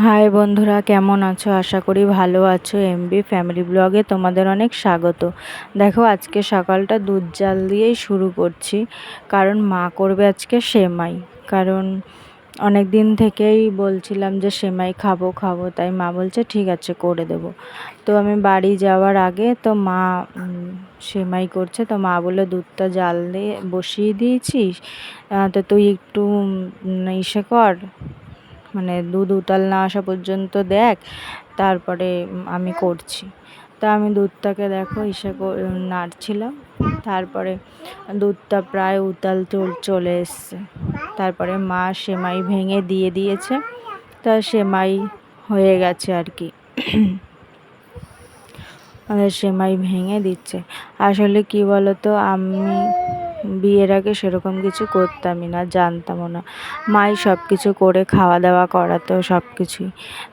High বন্ধুরা, কেমন আছো? আশা করি ভালো আছো। এমবি ফ্যামিলি ব্লগে তোমাদের অনেক স্বাগত। দেখো, আজকে সকালটা দুধ জাল দিয়েই শুরু করছি। কারণ মা করবে আজকে সেমাই। কারণ অনেক দিন থেকেই বলছিলাম যে সেমাই খাব খাব। তাই মা বলছে, ঠিক আছে, করে দেব। তো আমি বাড়ি যাওয়ার আগে তো মা সেমাই করছে। তো মা বলে দুধটা জাল দিয়ে বসিয়ে দিয়েছিস? তো তুই একটু ইসে কর। মানে দুধ উতাল না আসা পর্যন্ত দেখ, তারপরে আমি করছি। তা আমি দুধটাকে দেখো ইসে নাড়ছিলাম, তারপরে দুধটা প্রায় উতাল চলে এসছে। তারপরে মা সেমাই ভেঙে দিয়ে দিয়েছে, তা সেমাই হয়ে গেছে আর কি। সেমাই ভেঙে দিচ্ছে। আসলে কি বলতো, আমি বিয়ের আগে সেরকম কিছু করতামই না, জানতামও না। মাই সব কিছু করে খাওয়া দাওয়া করাতো সব কিছুই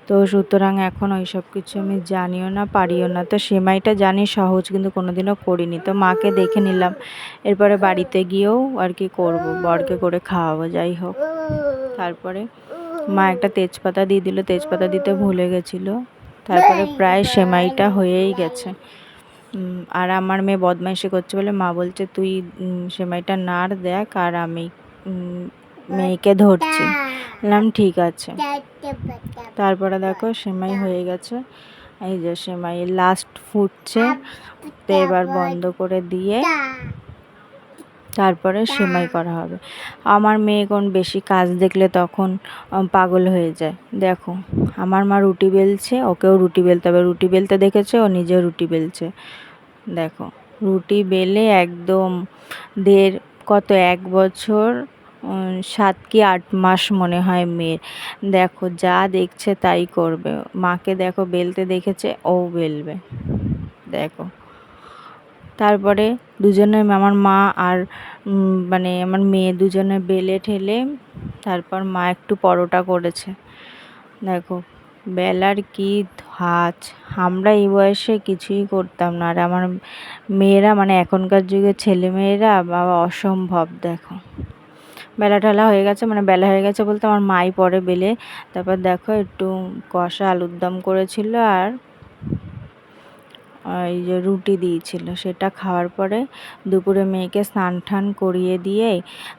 তো সুতরাং এখন ওই সব কিছু আমি জানিও না, পারিও না। তো সেমাইটা জানি সহজ, কিন্তু কোনোদিনও করিনি। তো মাকে দেখে নিলাম। এরপরে বাড়িতে গিয়েও আর কি করব, বরকে করে খাওয়াবো, যাই হোক। তারপরে মা একটা তেজপাতা দিয়ে দিল। তেজপাতা দিতে ভুলে গেছিল। তারপরে প্রায় সেমাইটা হয়েই গেছে। আর আমার মেয়ে বদমাইশি করছে বলে মা বলছে, তুই সেমাইটা নাড়, দেখ, আর আমি মেয়েকে ধরছি। বললাম, ঠিক আছে। তারপরে দেখো, সেমাই হয়ে গেছে। এই যে সেমাই লাস্ট ফুটছে। তো এবার বন্ধ করে দিয়ে তারপরে সেমাই করা হবে। আমার মেয়ে কোন বেশি কাজ দেখলে তখন পাগল হয়ে যায়। দেখো আমার মা রুটি বেলছে ওকেও রুটি বেলতে হবে। রুটি বেলতে দেখেছে ও নিজেও রুটি বেলছে। দেখো রুটি বেলে একদম দেড় কত এক বছর সাত কি আট মাস মনে হয় মেয়ের। দেখো যা দেখছে তাই করবে। মাকে দেখো বেলতে দেখেছে ও বেলবে। দেখো তারপরে দুজনে আমার মা আর মানে আমার মেয়ে দুজনে বেলে ঠেলে তারপর মা একটু পরোটা করেছে। দেখো, বেলার কি হাজ আমরা এই বয়সে কিছুই করতাম না। আর আমার মেয়েরা মানে এখনকার যুগে ছেলে মেয়েরা বাবা অসম্ভব, দেখো। বেলা ঠেলা হয়ে গেছে মানে বেলা হয়ে গেছে বলতে আমার মাই পরে বেলে, তারপর দেখো একটু কষা আলুর দম করেছিল আর এই যে রুটি দিয়েছিল, সেটা খাওয়ার পরে দুপুরে মেয়েকে স্নান ঠান করিয়ে দিয়ে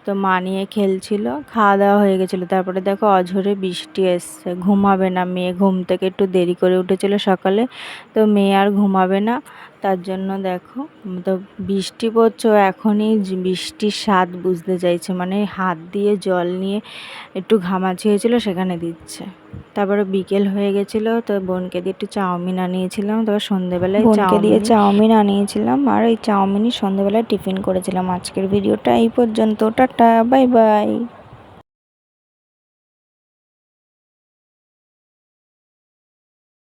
তো মা নিয়ে খেলছিল, খাওয়া দাওয়া হয়ে গেছিল। তারপরে দেখো অঝরে বৃষ্টি এসছে, ঘুমাবে না মেয়ে, ঘুম থেকে একটু দেরি করে উঠেছিল সকালে, তো মেয়ে আর ঘুমাবে না। তার জন্য দেখো তো বৃষ্টি পড়ছে এখনই বৃষ্টির স্বাদ বুঝতে চাইছে। মানে হাত দিয়ে জল নিয়ে একটু ঘামাচি হয়েছিল সেখানে দিচ্ছে। তারপরে বিকেল হয়ে গেছিল তো বোনকে দিয়ে একটু চাউমিন আনিয়েছিলাম। তারপর সন্ধেবেলায় বোনকে দিয়ে চাউমিন আনিয়েছিলাম আর ওই চাউমিনই সন্ধেবেলায় টিফিন করেছিলাম। আজকের ভিডিওটা এই পর্যন্ত টাটা বাই বাই।